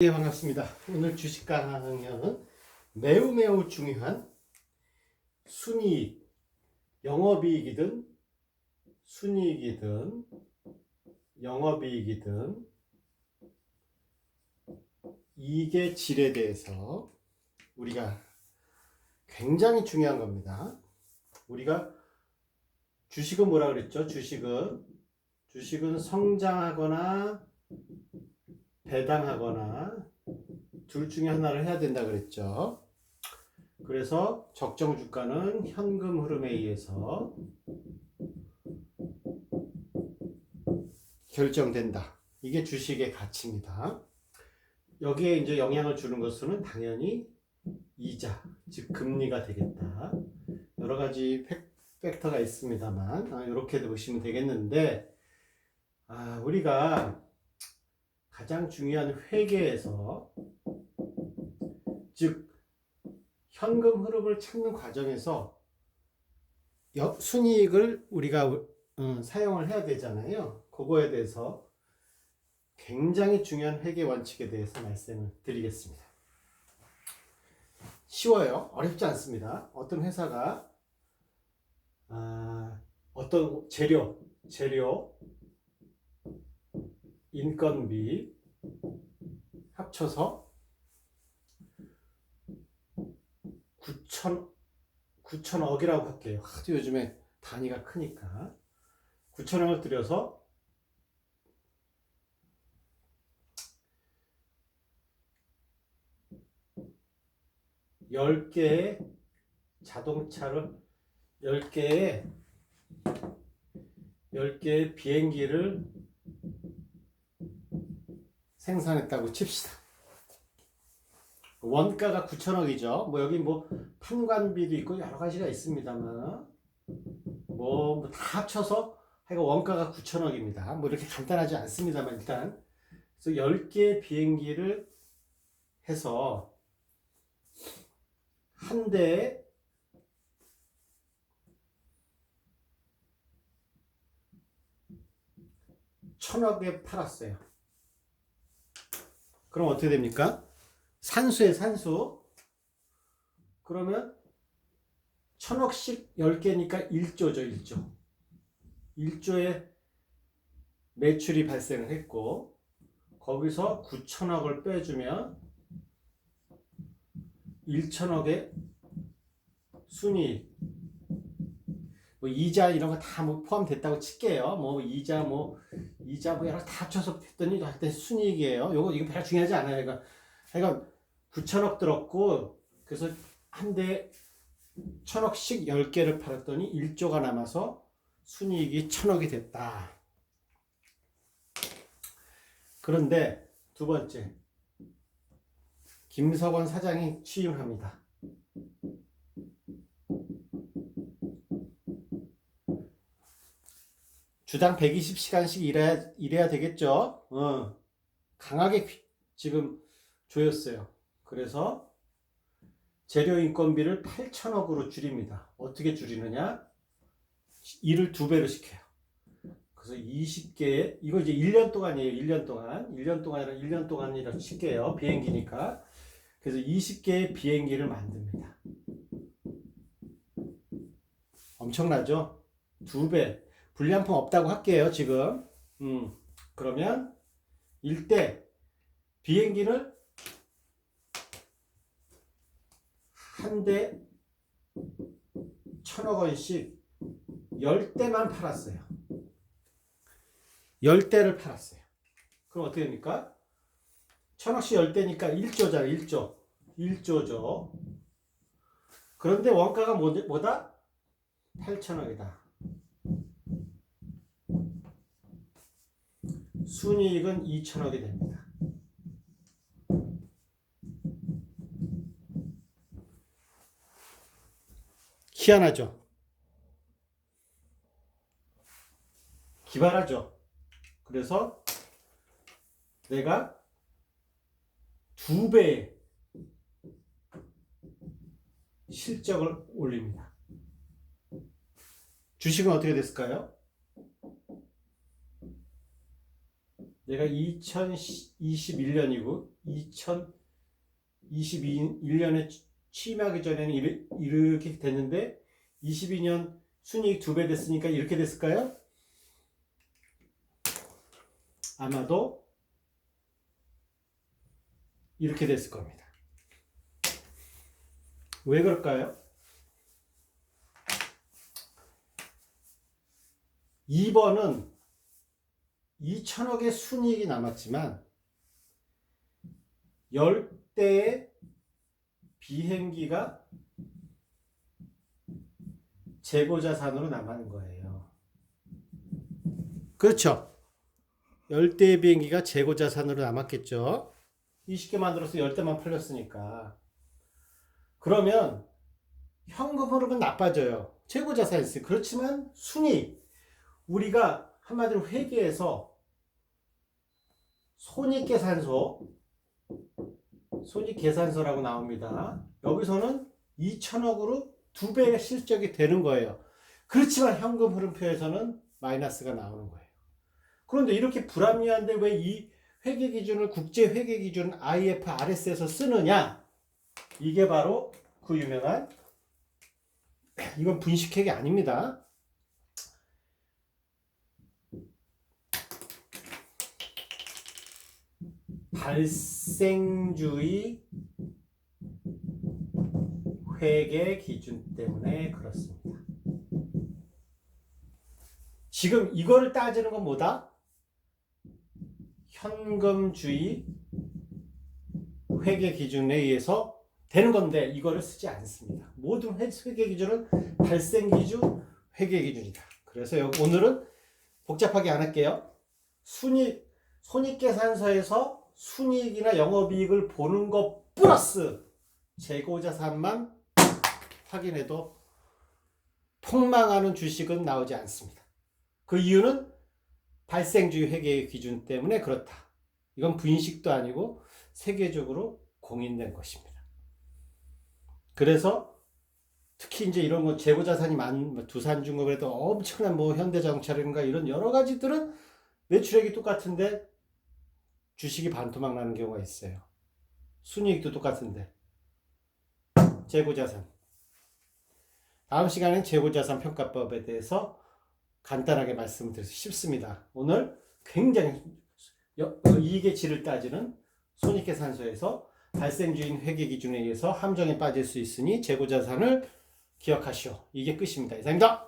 네, 반갑습니다. 오늘 주식 강연은 매우 매우 중요한 순이익, 영업이익이든 순이익이든 영업이익이든 이익의 질에 대해서 우리가 굉장히 중요한 겁니다. 우리가 주식은 뭐라 그랬죠? 주식은 주식은 성장하거나 배당하거나 둘 중에 하나를 해야 된다 그랬죠. 그래서 적정 주가는 현금 흐름에 의해서 결정된다. 이게 주식의 가치입니다. 여기에 이제 영향을 주는 것은 당연히 이자, 즉 금리가 되겠다. 여러 가지 팩, 팩터가 있습니다만 아, 이렇게 보시면 되겠는데 아, 우리가 가장 중요한 회계에서 즉 현금 흐름을 찾는 과정에서 역- 순이익을 우리가 어, 사용을 해야 되잖아요. 그거에 대해서 굉장히 중요한 회계 원칙에 대해서 말씀을 드리겠습니다. 쉬워요. 어렵지 않습니다. 어떤 회사가 아, 어떤 재료, 재료, 인건비 합쳐서 9천 9천억이라고 할게요. 하도 요즘에 단위가 크니까 9천억을 들여서 열 개의 자동차를 열 개의 열 개의 비행기를 생산했다고 칩시다. 원가가 9천억이죠. 뭐 여기 뭐 판관비도 있고 여러 가지가 있습니다만 뭐 다 합쳐서 하여간 원가가 9천억입니다. 뭐 이렇게 간단하지 않습니다만 일단 그래서 10개 비행기를 해서 한 대에 천억에 팔았어요. 그럼 어떻게 됩니까? 산수에 산수. 그러면 천억씩 10개니까 1조죠, 1조. 1조의 매출이 발생을 했고, 거기서 9천억을 빼주면 1천억의 순이익. 뭐 이자 이런 거다뭐 포함됐다고 칠게요. 뭐 이자 뭐 이자 뭐 여러 다 합쳐서 했더니 하여튼 순이익이에요. 요거 이거 별로 중요하지 않아요. 그러니까 그러니까 9천억 들었고 그래서 한 대 천억씩 10개를 팔았더니 1조가 남아서 순이익이 천억이 됐다. 그런데 두 번째 김석원 사장이 취임합니다. 주당 120시간씩 일해야, 일해야 되겠죠? 어, 강하게 귀- 지금 조였어요. 그래서 재료 인건비를 8천억으로 줄입니다. 어떻게 줄이느냐? 일을 두 배로 시켜요. 그래서 20개의, 이거 이제 1년 동안이에요. 1년 동안. 1년 동안이라 1년 동안이라 칠게요. 비행기니까. 그래서 20개의 비행기를 만듭니다. 엄청나죠? 두 배. 불량품 없다고 할게요, 지금. 음, 그러면 일대 비행기를 한 대 천억 원씩 열 대만 팔았어요. 열 대를 팔았어요. 그럼 어떻게 됩니까? 천억씩 열 대니까 1조잖아, 1조. 1조죠. 그런데 원가가 뭐, 뭐다? 8천억이다. 순이익은 2천억이 됩니다. 희한하죠? 기발하죠? 그래서 내가 두 배의 실적을 올립니다. 주식은 어떻게 됐을까요? 내가 2021년이고 2021년에 취임하기 전에는 이렇게 됐는데 22년 순이익 두배 됐으니까 이렇게 됐을까요? 아마도 이렇게 됐을 겁니다. 왜 그럴까요? 2번은 2천억의 순이익이 남았지만 10대의 비행기가 재고자산으로 남는 거예요. 그렇죠. 10대의 비행기가 재고자산으로 남았겠죠. 20개 만들어서 10대만 팔렸으니까. 그러면 현금 흐름은 나빠져요. 재고자산이 있어요. 그렇지만 순이익. 우리가 한마디로 회계에서 손익계산서 손익계산서라고 나옵니다. 여기서는 2천억으로 두 배의 실적이 되는 거예요. 그렇지만 현금 흐름표에서는 마이너스가 나오는 거예요. 그런데 이렇게 불합리한데 왜 이 회계 기준을 국제 회계 기준 IFRS에서 쓰느냐? 이게 바로 그 유명한 이건 분식회계 아닙니다. 발생주의 회계 기준 때문에 그렇습니다. 지금 이거를 따지는 건 뭐다? 현금주의 회계 기준에 의해서 되는 건데 이거를 쓰지 않습니다. 모든 회- 회계 기준은 발생 기준, 회계 기준이다. 그래서 오늘은 복잡하게 안 할게요. 순익 손익 계산서에서 순이익이나 영업이익을 보는 것 플러스 재고자산만 확인해도 폭망하는 주식은 나오지 않습니다. 그 이유는 발생주의 회계의 기준 때문에 그렇다. 이건 분식도 아니고 세계적으로 공인된 것입니다. 그래서 특히 이제 이런 거 재고자산이 많은 뭐 두산중공업에도 엄청난 뭐 현대자동차라든가 이런 여러 가지들은 매출액이 똑같은데 주식이 반토막 나는 경우가 있어요. 순이익도 똑같은데. 재고자산. 다음 시간엔 재고자산 평가법에 대해서 간단하게 말씀드려서 쉽습니다. 오늘 굉장히 여- 어, 이익의 질을 따지는 손익계산서에서 발생주인 회계 기준에 의해서 함정에 빠질 수 있으니 재고자산을 기억하시오. 이게 끝입니다. 이상입니다.